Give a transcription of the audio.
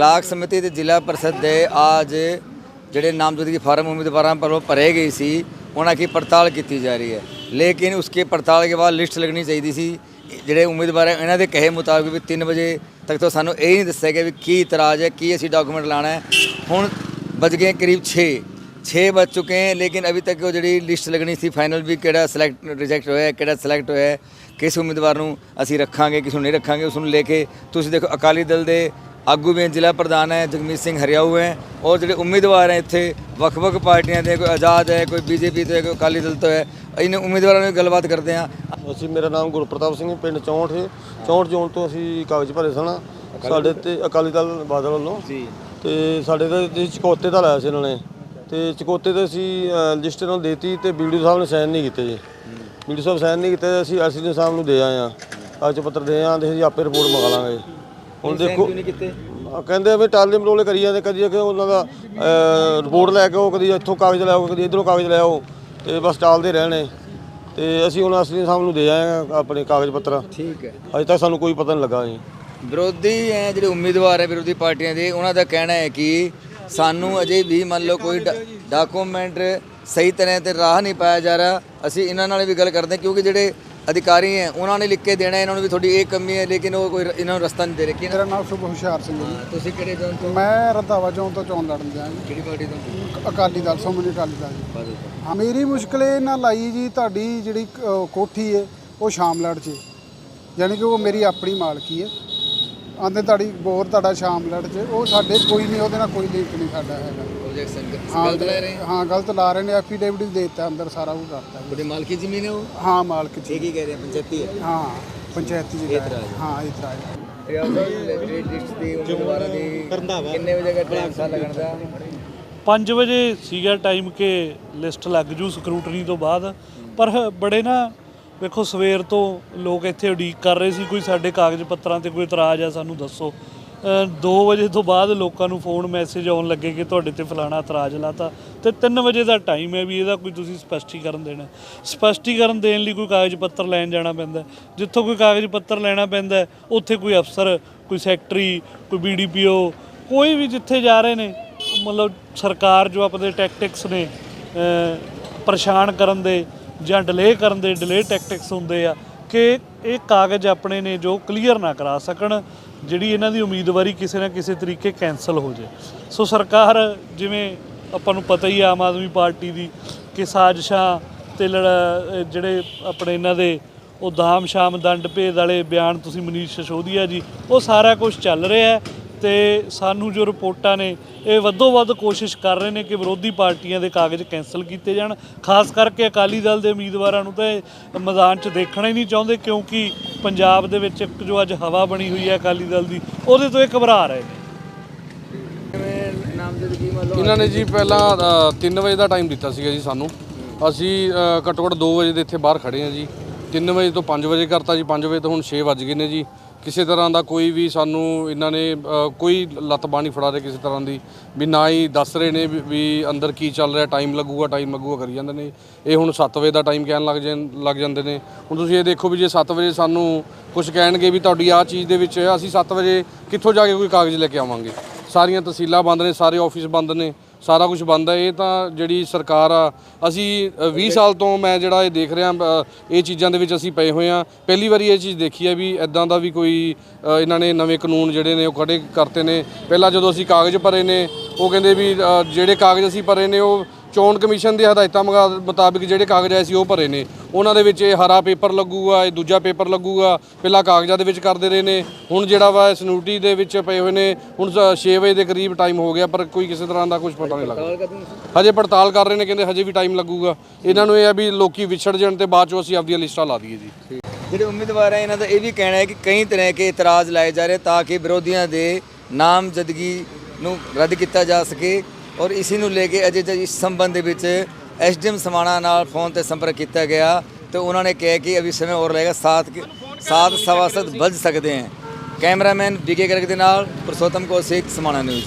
Block ਸਮਿਤੀ ਤੇ ਜ਼ਿਲ੍ਹਾ ਪਰਿਸ਼ਦ ਦੇ ਆਜ ਜਿਹੜੇ ਨਾਮਜ਼ਦਗੀ ਫਾਰਮ ਉਮੀਦਵਾਰਾਂ ਪਰ ਭਰੇ ਗਈ ਸੀ, ਉਹਨਾਂ ਕੀ ਪੜਤਾਲ ਕੀਤੀ ਜਾ ਰਹੀ ਹੈ। ਲੇਕਿਨ ਉਸਕੇ ਪੜਤਾਲ ਕੇ ਬਾਅਦ ਲਿਸਟ ਲੱਗਣੀ ਚਾਹੀਦੀ ਸੀ। ਜਿਹੜੇ ਉਮੀਦਵਾਰ ਇਹਨਾਂ ਦੇ ਕਹੇ ਮੁਤਾਬਕ ਵੀ 3 ਵਜੇ ਤੱਕ ਤਾਂ ਸਾਨੂੰ ਇਹ ਨਹੀਂ ਦੱਸਿਆ ਗਿਆ ਵੀ ਕੀ ਇਤਰਾਜ਼ ਹੈ, ਕੀ ਅਸੀਂ ਡਾਕੂਮੈਂਟ ਲਾਣਾ ਹੈ। ਹੁਣ ਵੱਜ ਗਏ ਕਰੀਬ 6 6 ਵੱਜ ਚੁੱਕੇ ਹਨ ਲੇਕਿਨ ਅਭੀ ਤੱਕ ਉਹ ਜਿਹੜੀ ਲਿਸਟ ਲੱਗਣੀ ਸੀ ਫਾਈਨਲ ਵੀ ਕਿਹੜਾ ਸਿਲੈਕਟ ਰਿਜੈਕਟ ਹੋਇਆ ਕਿਹੜਾ ਸਿਲੈਕਟ ਹੋਇਆ ਕਿਸ ਉਮੀਦਵਾਰ ਨੂੰ ਅਸੀਂ ਰੱਖਾਂਗੇ, ਕਿਸ ਨੂੰ ਨਹੀਂ ਰੱਖਾਂਗੇ, ਉਸ ਨੂੰ ਲੈ ਕੇ ਤੁਸੀਂ ਦੇਖੋ ਅਕਾਲੀ ਦਲ ਦੇ ਆਗੂ ਵੀ ਜ਼ਿਲ੍ਹਾ ਪ੍ਰਧਾਨ ਹੈ ਜਗਮੀਤ ਸਿੰਘ ਹਰਿਆਊ ਹੈ। ਔਰ ਜਿਹੜੇ ਉਮੀਦਵਾਰ ਹੈ ਇੱਥੇ ਵੱਖ-ਵੱਖ ਪਾਰਟੀਆਂ ਦੇ ਕੋਈ ਆਜ਼ਾਦ ਹੈ ਕੋਈ ਬੀਜੇਪੀ ਤੋਂ ਹੈ ਕੋਈ ਅਕਾਲੀ ਦਲ ਤੋਂ ਹੈ ਇਹਨਾਂ ਉਮੀਦਵਾਰਾਂ ਨਾਲ ਗੱਲਬਾਤ ਕਰਦੇ ਹਾਂ। ਅਸੀਂ ਮੇਰਾ ਨਾਮ ਗੁਰਪ੍ਰਤਾਪ ਸਿੰਘ ਪਿੰਡ 64 ਹੈ। 64 ਜ਼ੋਨ ਤੋਂ ਅਸੀਂ ਕਾਗਜ਼ ਭਰੇ ਸਨ ਸਾਡੇ ਤੇ ਅਕਾਲੀ ਦਲ ਬਾਦਲ ਵੱਲੋਂ। ਜੀ। ਤੇ ਸਾਡੇ ਤੇ ਜੀ ਚਕੋਤੇ ਦਾ ਲਾਇਆ ਸੀ ਇਹਨਾਂ ਨੇ। ਤੇ ਚਕੋਤੇ ਤੇ ਅਸੀਂ ਇਹਨਾਂ ਨੂੰ ਦੇਤੀ ਤੇ ਵੀਡੀਓ ਸਾਹਿਬ ਨੇ ਸਾਈਨ ਨਹੀਂ ਕੀਤੇ ਜੀ। ਵੀਡੀਓ ਸਾਹਿਬ ਸਾਈਨ ਨਹੀਂ ਕੀਤੇ ਅਸੀਂ ਐਸਡੀ ਸਾਹਿਬ ਨੂੰ ਦੇ ਆਏ ਆ ਕਾਗਜ਼ ਪੱਤਰ ਦੇ ਆਂ ਤੇ ਅਸੀਂ ਆਪੇ ਰਿਪੋਰਟ ਮੰਗਾ ਲਾਂਗੇ। ਹੁਣ ਦੇਖੋ ਕਹਿੰਦੇ ਵੀ ਟਾਲੇ ਮਰੋਲੇ ਕਰੀ ਜਾਂਦੇ ਕਦੀ ਕਿ ਉਹਨਾਂ ਦਾ ਰਿਪੋਰਟ ਲੈ ਕੇ ਆਓ ਕਦੀ ਇੱਥੋਂ ਕਾਗਜ਼ ਲੈ ਆਓ ਕਦੀ ਇਧਰੋਂ ਕਾਗਜ਼ ਲੈ ਆਓ ਤੇ ਬਸ ਟਾਲਦੇ ਰਹਿਣੇ। ਤੇ ਅਸੀਂ ਹੁਣ ਅਸਲੀ ਸਾਹਿਬ ਨੂੰ ਦੇ ਆਏ ਆ ਆਪਣੇ ਕਾਗਜ਼ ਪੱਤਰ। ਠੀਕ ਹੈ। ਅਜੇ ਤੱਕ ਸਾਨੂੰ ਕੋਈ ਪਤਾ ਨਹੀਂ ਲੱਗਾ ਜੀ। ਵਿਰੋਧੀ ਹੈ ਜਿਹੜੇ ਉਮੀਦਵਾਰ ਹੈ ਵਿਰੋਧੀ ਪਾਰਟੀਆਂ ਦੇ ਉਹਨਾਂ ਦਾ ਕਹਿਣਾ ਹੈ ਕਿ ਸਾਨੂੰ ਅਜੇ ਵੀ ਮੰਨ ਲਓ ਕੋਈ ਡਾਕੂਮੈਂਟ ਸਹੀ ਤਰ੍ਹਾਂ ਤੇ ਰਾਹ ਨਹੀਂ ਪਾਇਆ ਜਾ ਰਿਹਾ। ਅਸੀਂ ਇਹਨਾਂ ਨਾਲ ਵੀ ਗੱਲ ਕਰਦੇ ਹਾਂ ਕਿਉਂਕਿ ਜਿਹੜੇ ਅਧਿਕਾਰੀ ਹੈ ਉਹਨਾਂ ਨੇ ਲਿਖ ਕੇ ਦੇਣਾ ਇਹਨਾਂ ਨੂੰ ਵੀ ਤੁਹਾਡੀ ਇਹ ਕਮੀ ਹੈ ਲੇਕਿਨ ਉਹ ਕੋਈ ਇਹਨਾਂ ਨੂੰ ਰਸਤਾ ਨਹੀਂ ਦੇ ਰਹੇ। ਕਿ ਮੇਰਾ ਨਾਮ ਸ਼ੁਭ ਹੁਸ਼ਿਆਰ ਸਿੰਘ ਹੈ ਜੀ। ਤੁਸੀਂ ਕਿਹੜੇ ਜਨ ਤੋਂ? ਮੈਂ ਰੰਧਾਵਾ ਚੌਂਕ ਤੋਂ ਚੋਣ ਲੜਨ ਦਿਆਂ ਜੀ। ਕਿਹੜੀ ਪਾਰਟੀ ਤੋਂ? ਅਕਾਲੀ ਦਲ ਸ਼੍ਰੋਮਣੀ ਅਕਾਲੀ ਦਲ ਜੀ। ਹਾਂ, ਮੇਰੀ ਮੁਸ਼ਕਲ ਇਹ ਨਾਲ ਆਈ ਜੀ ਤੁਹਾਡੀ ਜਿਹੜੀ ਕੋਠੀ ਹੈ ਉਹ ਸ਼ਾਮਲੜ 'ਚ ਹੈ। ਯਾਨੀ ਕਿ ਉਹ ਮੇਰੀ ਆਪਣੀ ਮਾਲਕੀ ਹੈ। ਆਂਦੇ ਤੁਹਾਡੀ ਬੋਰ ਤੁਹਾਡਾ ਸ਼ਾਮਲੜ 'ਚ ਉਹ ਸਾਡੇ ਕੋਈ ਨਹੀਂ ਉਹਦੇ ਨਾਲ ਕੋਈ ਲਿੰਕ ਨਹੀਂ ਸਾਡਾ ਹੈਗਾ। ਪ੍ਰੋਜੈਕਸ਼ਨ ਹਾਂ ਗਲਤ ਲੈ ਰਹੇ ਹਾਂ? ਗਲਤ ਲਾ ਰਹੇ ਨੇ ਐਫੀਡੇਵਿਟ ਦੇ ਦਿੱਤਾ ਅੰਦਰ ਸਾਰਾ ਕੁਝ ਕਰਤਾ। ਜੀ। ਤੁਹਾਡੀ ਮਾਲਕੀ ਜ਼ਮੀਨ ਹੈ ਉਹ? ਹਾਂ ਮਾਲਕ ਜੀ। ਇਹ ਕੀ ਕਹਿ ਰਹੇ ਪੰਚਾਇਤੀ ਹੈ? ਹਾਂ ਪੰਚਾਇਤੀ ਜਗ੍ਹਾ ਹੈ। ਇਤਰਾਜ਼। ਹਾਂ। ਇਤਰਾਜ਼ ਜਿਹੜੀ ਲਿਸਟ ਦੀ ਉਮੀਦਵਾਰਾਂ ਦੀ ਕਿੰਨੇ ਵਜੇ ਦਾ ਟਾਈਮ ਸਾ ਲੱਗਣ ਦਾ 5 ਵਜੇ ਸੀਗਾ ਟਾਈਮ ਕਿ ਲਿਸਟ ਲੱਗ ਜੂ ਸਕਰੂਟਨੀ ਤੋਂ ਬਾਅਦ। ਪਰ ਬੜੇ ਨਾ ਵੇਖੋ, ਸਵੇਰ ਤੋਂ ਲੋਕ ਇੱਥੇ ਉਡੀਕ ਕਰ ਰਹੇ ਸੀ, ਕੋਈ ਸਾਡੇ ਕਾਗਜ਼ ਪੱਤਰਾਂ ਤੇ ਕੋਈ ਇਤਰਾਜ਼ ਆ, ਸਾਨੂੰ ਦੱਸੋ। 2 ਵਜੇ ਤੋਂ ਬਾਅਦ ਲੋਕਾਂ ਨੂੰ ਫੋਨ ਮੈਸੇਜ ਆਉਣ ਲੱਗੇ ਕਿ ਤੁਹਾਡੇ ਤੇ ਫਲਾਣਾ ਇਤਰਾਜ਼ ਲਾਤਾ। ਤੇ 3 ਵਜੇ ਦਾ ਟਾਈਮ ਹੈ ਵੀ ਇਹਦਾ ਕੋਈ ਤੁਸੀਂ ਸਪਸ਼ਟੀਕਰਨ ਦੇਣਾ। ਸਪਸ਼ਟੀਕਰਨ ਦੇਣ ਲਈ ਕੋਈ ਕਾਗਜ਼ ਪੱਤਰ ਲੈਣ ਜਾਣਾ ਪੈਂਦਾ। ਜਿੱਥੋਂ ਕੋਈ ਕਾਗਜ਼ ਪੱਤਰ ਲੈਣਾ ਪੈਂਦਾ, ਉੱਥੇ ਕੋਈ ਅਫਸਰ, ਕੋਈ ਸੈਕਟਰੀ ਕੋਈ ਬੀਡੀਪੀਓ ਕੋਈ ਵੀ ਜਿੱਥੇ ਜਾ ਰਹੇ ਨੇ, ਮਤਲਬ ਸਰਕਾਰ ਜੋ ਆਪਣੇ ਟੈਕਟਿਕਸ ਨੇ ਪਰੇਸ਼ਾਨ ਕਰਨ ਦੇ ਜਾਂ ਡਿਲੇ ਕਰਨ ਦੇ ਡਿਲੇ ਟੈਕਟਿਕਸ ਹੁੰਦੇ ਆ ਕਿ ਇਹ ਕਾਗਜ਼ ਆਪਣੇ ਨੇ ਜੋ ਕਲੀਅਰ ਨਾ ਕਰਾ ਸਕਣ, ਜਿਹੜੀ ਇਹਨਾਂ ਦੀ ਉਮੀਦਵਾਰੀ ਕਿਸੇ ਨਾ ਕਿਸੇ ਤਰੀਕੇ ਕੈਨਸਲ ਹੋ ਜੇ ਸੋ ਸਰਕਾਰ ਜਿਵੇਂ ਆਪਾਂ ਨੂੰ ਪਤਾ ਹੀ ਆਮ ਆਦਮੀ ਪਾਰਟੀ ਦੀ ਕਿ ਸਾਜ਼ਿਸ਼ਾਂ ਤੇ ਲੜ- ਜਿਹੜੇ ਆਪਣੇ ਇਹਨਾਂ ਦੇ ਉਹ ਦਾਮ ਸ਼ਾਮ ਦੰਡ ਭੇਦ ਵਾਲੇ ਬਿਆਨ ਤੁਸੀਂ ਮਨੀਸ਼ ਸਸ਼ੋਦੀਆ ਜੀ, ਉਹ ਸਾਰਾ ਕੁਝ ਚੱਲ ਰਿਹਾ ਤੇ ਸਾਨੂੰ ਜੋ ਰਿਪੋਰਟਾਂ ਨੇ, ਇਹ ਵੱਧੋ ਵੱਧ ਕੋਸ਼ਿਸ਼ ਕਰ ਰਹੇ ਨੇ ਕਿ ਵਿਰੋਧੀ ਪਾਰਟੀਆਂ ਦੇ ਕਾਗਜ਼ ਕੈਨਸਲ ਕੀਤੇ ਜਾਣ। ਖਾਸ ਕਰਕੇ ਅਕਾਲੀ ਦਲ ਦੇ ਉਮੀਦਵਾਰਾਂ ਨੂੰ ਤਾਂ ਮੈਦਾਨ 'ਚ ਦੇਖਣਾ ਹੀ ਨਹੀਂ ਚਾਹੁੰਦੇ, ਕਿਉਂਕਿ ਪੰਜਾਬ ਦੇ ਵਿੱਚ ਇੱਕ ਜੋ ਅੱਜ ਹਵਾ ਬਣੀ ਹੋਈ ਹੈ ਅਕਾਲੀ ਦਲ ਦੀ, ਉਹਦੇ ਤੋਂ ਇਹ ਘਬਰਾ ਰਹੇ ਨੇ। ਇਹਨਾਂ ਨੇ ਜੀ ਪਹਿਲਾਂ 3 ਵਜੇ ਦਾ ਟਾਈਮ ਦਿੱਤਾ ਸੀਗਾ ਜੀ ਸਾਨੂੰ। ਅਸੀਂ ਘੱਟੋ ਘੱਟ 2 ਵਜੇ ਦੇ ਇੱਥੇ ਬਾਹਰ ਖੜੇ ਹਾਂ ਜੀ। 3 ਵਜੇ ਤੋਂ 5 ਵਜੇ ਕਰਤਾ ਜੀ 5 ਵਜੇ ਤੋਂ ਹੁਣ 6 ਵੱਜ ਗਏ ਨੇ ਜੀ। ਕਿਸੇ ਤਰ੍ਹਾਂ ਦਾ ਕੋਈ ਵੀ ਸਾਨੂੰ ਇਹਨਾਂ ਨੇ ਕੋਈ ਲੱਤ ਬਾਣੀ ਫੜਾ ਰਹੇ ਕਿਸੇ ਤਰ੍ਹਾਂ ਦੀ, ਵੀ ਨਾ ਹੀ ਦੱਸ ਰਹੇ ਨੇ ਵੀ- ਅੰਦਰ ਕੀ ਚੱਲ ਰਿਹਾ ਟਾਈਮ ਲੱਗੂਗਾ ਟਾਈਮ ਲੱਗੂਗਾ ਕਰੀ ਜਾਂਦੇ ਨੇ। ਇਹ ਹੁਣ 7 ਵਜੇ ਦਾ ਟਾਈਮ ਕਹਿਣ ਲੱਗ ਜਾਂ ਲੱਗ ਜਾਂਦੇ ਨੇ। ਹੁਣ ਤੁਸੀਂ ਇਹ ਦੇਖੋ ਵੀ ਜੇ 7 ਵਜੇ ਸਾਨੂੰ ਕੁਝ ਕਹਿਣਗੇ ਵੀ ਤੁਹਾਡੀ ਆਹ ਚੀਜ਼ ਦੇ ਵਿੱਚ ਅਸੀਂ 7 ਵਜੇ ਕਿੱਥੋਂ ਜਾ ਕੇ ਕੋਈ ਕਾਗਜ਼ ਲੈ ਕੇ ਆਵਾਂਗੇ? ਸਾਰੀਆਂ ਤਹਿਸੀਲਾਂ ਬੰਦ ਨੇ, ਸਾਰੇ ਆਫਿਸ ਬੰਦ ਨੇ। ਸਾਰਾ ਕੁਝ ਬੰਦ ਹੈ ਇਹ ਤਾਂ ਜਿਹੜੀ ਸਰਕਾਰ ਆ ਅਸੀਂ ਅ, 20 ਸਾਲ ਤੋਂ ਮੈਂ ਜਿਹੜਾ ਇਹ ਦੇਖ ਰਿਹਾ ਇਹ ਚੀਜ਼ਾਂ ਦੇ ਵਿੱਚ ਅਸੀਂ ਪਏ ਹੋਏ ਆ। ਪਹਿਲੀ ਵਾਰੀ ਇਹ ਚੀਜ਼ ਦੇਖੀ ਹੈ ਵੀ ਐਦਾਂ ਦਾ ਵੀ ਕੋਈ ਇਹਨਾਂ ਨੇ ਨਵੇਂ ਕਾਨੂੰਨ ਜਿਹੜੇ ਨੇ ਉਹ ਖੜੇ ਕਰਤੇ ਨੇ। ਪਹਿਲਾਂ ਜਦੋਂ ਅਸੀਂ ਕਾਗਜ਼ ਭਰੇ ਨੇ ਉਹ ਕਹਿੰਦੇ ਵੀ ਜਿਹੜੇ ਕਾਗਜ਼ ਅਸੀਂ ਭਰੇ ਨੇ ਉਹ ਚੋਣ ਕਮਿਸ਼ਨ ਦੇ ਹਦਾਇਤਾਂ ਮੁਤਾਬਿਕ ਜਿਹੜੇ ਕਾਗਜ਼ ਆਏ ਸੀ ਉਹ ਭਰੇ ਨੇ। ਉਹਨਾਂ ਦੇ ਵਿੱਚ ਇਹ ਹਰਾ ਪੇਪਰ ਲੱਗੂਗਾ ਇਹ ਦੂਜਾ ਪੇਪਰ ਲੱਗੂਗਾ ਪਹਿਲਾਂ ਕਾਗਜ਼ਾਂ ਦੇ ਵਿੱਚ ਕਰਦੇ ਰਹੇ ਨੇ। ਹੁਣ ਜਿਹੜਾ ਵਾ ਸਨੂਟੀ ਦੇ ਵਿੱਚ ਪਏ ਹੋਏ ਨੇ ਹੁਣ 6 ਵਜੇ ਦੇ ਕਰੀਬ ਟਾਈਮ ਹੋ ਗਿਆ ਪਰ ਕੋਈ ਕਿਸੇ ਤਰ੍ਹਾਂ ਦਾ ਕੁਝ ਪਤਾ ਨਹੀਂ ਲੱਗਾ ਹਜੇ ਪੜਤਾਲ ਕਰ ਰਹੇ ਨੇ ਕਹਿੰਦੇ ਹਜੇ ਵੀ ਟਾਈਮ ਲੱਗੂਗਾ। ਇਹਨਾਂ ਨੂੰ ਇਹ ਆ ਵੀ ਲੋਕੀ ਵਿਛੜ ਜਾਣ ਤੇ ਬਾਅਦ ਚੋਂ ਅਸੀਂ ਆਪਦੀਆਂ ਲਿਸਟਾਂ ਲਾ ਦਈਏ ਜੀ। ਜਿਹੜੇ ਉਮੀਦਵਾਰ ਹੈ ਇਹਨਾਂ ਦਾ ਇਹ ਵੀ ਕਹਿਣਾ ਹੈ ਕਿ ਕਈ ਤਰ੍ਹਾਂ ਕੇ ਇਤਰਾਜ਼ ਲਾਏ ਜਾ ਰਹੇ ਤਾਂ ਕਿ ਵਿਰੋਧੀਆਂ ਦੇ ਨਾਮਜ਼ਦਗੀ ਨੂੰ ਰੱਦ ਕੀਤਾ ਜਾ ਸਕੇ। ਔਰ ਇਸ ਨੂੰ ਲੈ ਕੇ ਅਜੇ ਤੱਕ ਇਸ ਸੰਬੰਧ ਦੇ ਵਿੱਚ ਐਸਡੀਐਮ ਸਮਾਣਾ ਨਾਲ ਫੋਨ ਤੇ ਸੰਪਰਕ ਕੀਤਾ ਗਿਆ ਤੇ ਉਹਨਾਂ ਨੇ ਕਿਹਾ ਕਿ ਅਭੀ ਸਮੇਂ ਹੋਰ ਲੱਗੇਗਾ ਸਾਤ ਕੇ, ਸਾਤ ਸਵਾ ਸੱਤ ਵੱਜ ਸਕਦੇ ਹਨ ਕੈਮਰਾਮੈਨ ਵਿਕੇ ਗਰਗ ਦੇ ਨਾਲ, ਪੁਰਸ਼ੋਤਮ ਕੌਸ਼ਿਕ ਸਮਾਣਾ ਨਿਊਜ਼।